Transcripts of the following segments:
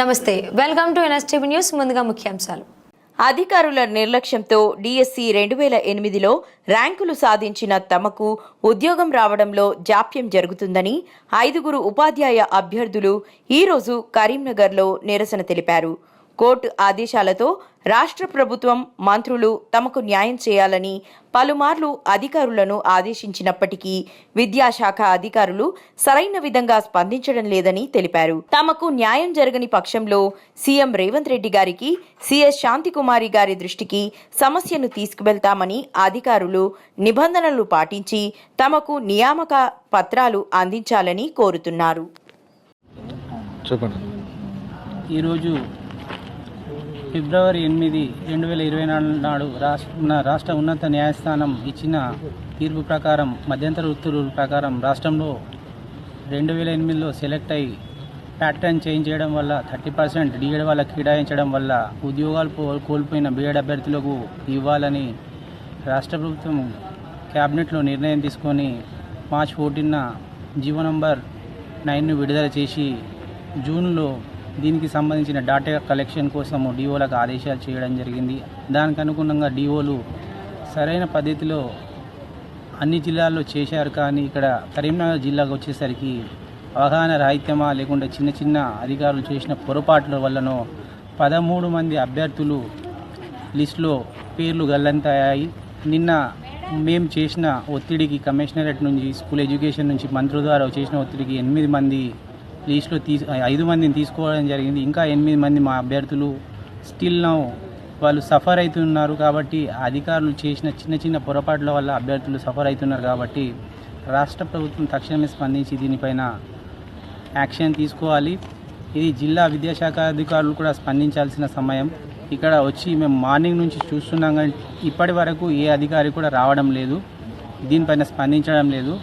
నమస్తే welcome to NSTV news ముందుగా ముఖ్యాంశాలు. అధికారుల నిర్లక్ష్యంతో డిఎస్సి రెండు వేల ఎనిమిదిలో ర్యాంకులు సాధించిన తమకు ఉద్యోగం రావడంలో జాప్యం జరుగుతుందని ఐదుగురు ఉపాధ్యాయ అభ్యర్థులు ఈరోజు కరీంనగర్లో నిరసన తెలిపారు. కోర్టు ఆదేశాలతో రాష్ట్ర ప్రభుత్వం మంత్రులు తమకు న్యాయం చేయాలని పలుమార్లు అధికారులను ఆదేశించినప్పటికీ విద్యాశాఖ అధికారులు సరైన విధంగా స్పందించడం లేదని తెలిపారు. తమకు న్యాయం జరగని పక్షంలో సీఎం రేవంత్ రెడ్డి గారికి సీఎస్ శాంతికుమారి గారి దృష్టికి సమస్యను తీసుకువెళ్తామని అధికారులు నిబంధనలు పాటించి తమకు నియామక పత్రాలు అందించాలని కోరుతున్నారు. ఈరోజు ఫిబ్రవరి ఎనిమిది రెండు వేల ఇరవై నాలుగు నాడు రాష్ట్ర రాష్ట్ర ఉన్నత న్యాయస్థానం ఇచ్చిన తీర్పు ప్రకారం మధ్యంతర ఉత్తర్వుల ప్రకారం రాష్ట్రంలో రెండు వేల ఎనిమిదిలో సెలెక్ట్ అయ్యి ప్యాటర్న్ చేంజ్ చేయడం వల్ల థర్టీ పర్సెంట్ డిఎడ్ వాళ్ళకి కేటాయించడం వల్ల ఉద్యోగాలు కోల్పోయిన బీఎడ్ అభ్యర్థులకు ఇవ్వాలని రాష్ట్ర ప్రభుత్వం క్యాబినెట్లో నిర్ణయం తీసుకొని మార్చ్ ఫోర్టీన్న జీవో నంబర్ నైన్ను విడుదల చేసి జూన్లో దీనికి సంబంధించిన డాటా కలెక్షన్ కోసము డిఓలకు ఆదేశాలు చేయడం జరిగింది. దానికి అనుగుణంగా డిఓలు సరైన పద్ధతిలో అన్ని జిల్లాల్లో చేశారు. కానీ ఇక్కడ కరీంనగర్ జిల్లాకు వచ్చేసరికి అవగాహన రాహిత్యమా లేకుంటే చిన్న చిన్న అధికారులు చేసిన పొరపాట్ల వల్లనో పదమూడు మంది అభ్యర్థులు లిస్టులో పేర్లు గల్లంతయ్యాయి. నిన్న మేము చేసిన ఒత్తిడికి కమిషనరేట్ నుంచి స్కూల్ ఎడ్యుకేషన్ నుంచి మంత్రుల ద్వారా చేసిన ఒత్తిడికి ఎనిమిది మంది లిస్టులో తీసు ఐదు మందిని తీసుకోవడం జరిగింది. ఇంకా ఎనిమిది మంది మా అభ్యర్థులు. స్టిల్ నౌ వాళ్ళు సఫర్ అవుతున్నారు కాబట్టి అధికారులు చేసిన చిన్న చిన్న పొరపాట్ల వల్ల అభ్యర్థులు సఫర్ అవుతున్నారు కాబట్టి రాష్ట్ర ప్రభుత్వం తక్షణమే స్పందించి దీనిపైన యాక్షన్ తీసుకోవాలి. ఇది జిల్లా విద్యాశాఖ అధికారులు కూడా స్పందించాల్సిన సమయం. ఇక్కడ వచ్చి మేము మార్నింగ్ నుంచి చూస్తున్నాం కానీ ఇప్పటి వరకు ఏ అధికారి కూడా రావడం లేదు. దీనిపైన స్పందించడం లేదు.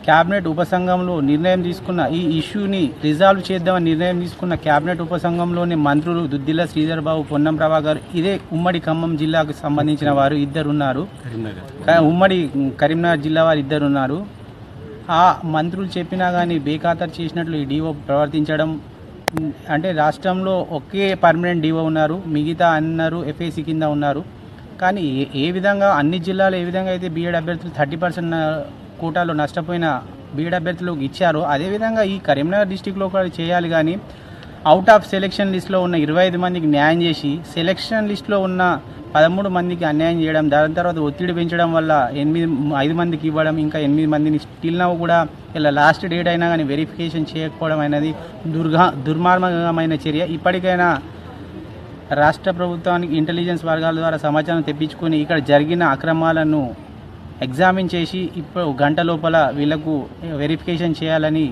క్యాబినెట్ ఉపసంఘంలో నిర్ణయం తీసుకున్న ఈ ఇష్యూని రిజాల్వ్ చేద్దామని నిర్ణయం తీసుకున్న క్యాబినెట్ ఉపసంఘంలోని మంత్రులు దుద్దిల్ల శ్రీధర్ బాబు పొన్నం ప్రభాకర్ ఇదే ఉమ్మడి ఖమ్మం జిల్లాకు సంబంధించిన వారు ఇద్దరు ఉన్నారు కా- ఉమ్మడి కరీంనగర్ జిల్లా వారు ఇద్దరు ఉన్నారు ఆ మంత్రులు చెప్పినా కానీ బేఖాతరు చేసినట్లు ఈ డిఓ ప్రవర్తించడం అంటే రాష్ట్రంలో ఒకే పర్మనెంట్ డిఓ ఉన్నారు మిగతా అన్నారు ఎఫ్ఏసి కింద ఉన్నారు. కానీ ఏ ఏ విధంగా అన్ని జిల్లాలో ఏ విధంగా అయితే బీఎడ్ అభ్యర్థులు థర్టీ పర్సెంట్ కోటాలో నష్టపోయిన బీడ్ అభ్యర్థులకు ఇచ్చారో. అదేవిధంగా ఈ కరీంనగర్ డిస్టిక్లో కూడా చేయాలి కానీ అవుట్ ఆఫ్ సెలెక్షన్ లిస్ట్లో ఉన్న ఇరవై ఐదు మందికి న్యాయం చేసి సెలెక్షన్ లిస్ట్లో ఉన్న పదమూడు మందికి అన్యాయం చేయడం దాని తర్వాత ఒత్తిడి పెంచడం వల్ల ఎనిమిది ఐదు మందికి ఇవ్వడం ఇంకా ఎనిమిది మందిని స్టిల్ నవ్వు కూడా ఇలా లాస్ట్ డేట్ అయినా కానీ వెరిఫికేషన్ చేయకపోవడం అనేది దుర్గా దుర్మార్గమైన చర్య. ఇప్పటికైనా రాష్ట్ర ప్రభుత్వానికి ఇంటెలిజెన్స్ వర్గాల ద్వారా సమాచారం తెప్పించుకొని ఇక్కడ జరిగిన అక్రమాలను ఎగ్జామిన్ చేసి ఇప్పుడు గంట లోపల వీళ్ళకు వెరిఫికేషన్ చేయాలని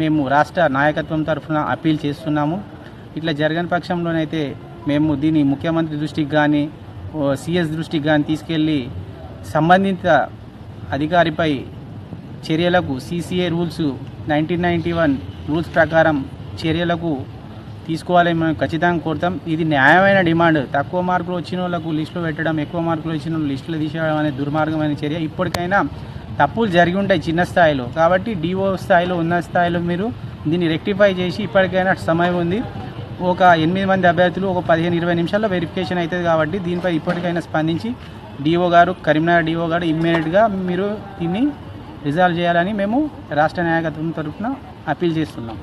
మేము రాష్ట్ర నాయకత్వం తరఫున అప్పీల్ చేస్తున్నాము. ఇట్లా జరగని పక్షంలోనైతే మేము దీన్ని ముఖ్యమంత్రి దృష్టికి కానీ సిఎస్ దృష్టికి కానీ తీసుకెళ్ళి సంబంధిత అధికారిపై చర్యలకు CCA rules nineteen ninety one rules ప్రకారం చర్యలకు తీసుకోవాలని మేము ఖచ్చితంగా కోరుతాం. ఇది న్యాయమైన డిమాండ్. తక్కువ మార్కులు వచ్చిన వాళ్ళకు లిస్టులో పెట్టడం ఎక్కువ మార్కులు వచ్చిన వాళ్ళు లిస్టులో తీసేయడం అనేది దుర్మార్గమైన చర్య. ఇప్పటికైనా తప్పులు జరిగి ఉంటాయి చిన్న స్థాయిలో. కాబట్టి డిఓ స్థాయిలో ఉన్న స్థాయిలో మీరు దీన్ని రెక్టిఫై చేసి ఇప్పటికైనా సమయం ఉంది. ఒక ఎనిమిది మంది అభ్యర్థులు ఒక పదిహేను ఇరవై నిమిషాల్లో వెరిఫికేషన్ అవుతుంది కాబట్టి దీనిపై ఇప్పటికైనా స్పందించి డిఓ గారు కరీంనగర్ డిఓ గారు ఇమ్మీడియట్గా మీరు దీన్ని రిజాల్వ్ చేయాలని మేము రాష్ట్ర నాయకత్వం తరఫున అప్పీల్ చేస్తున్నాం.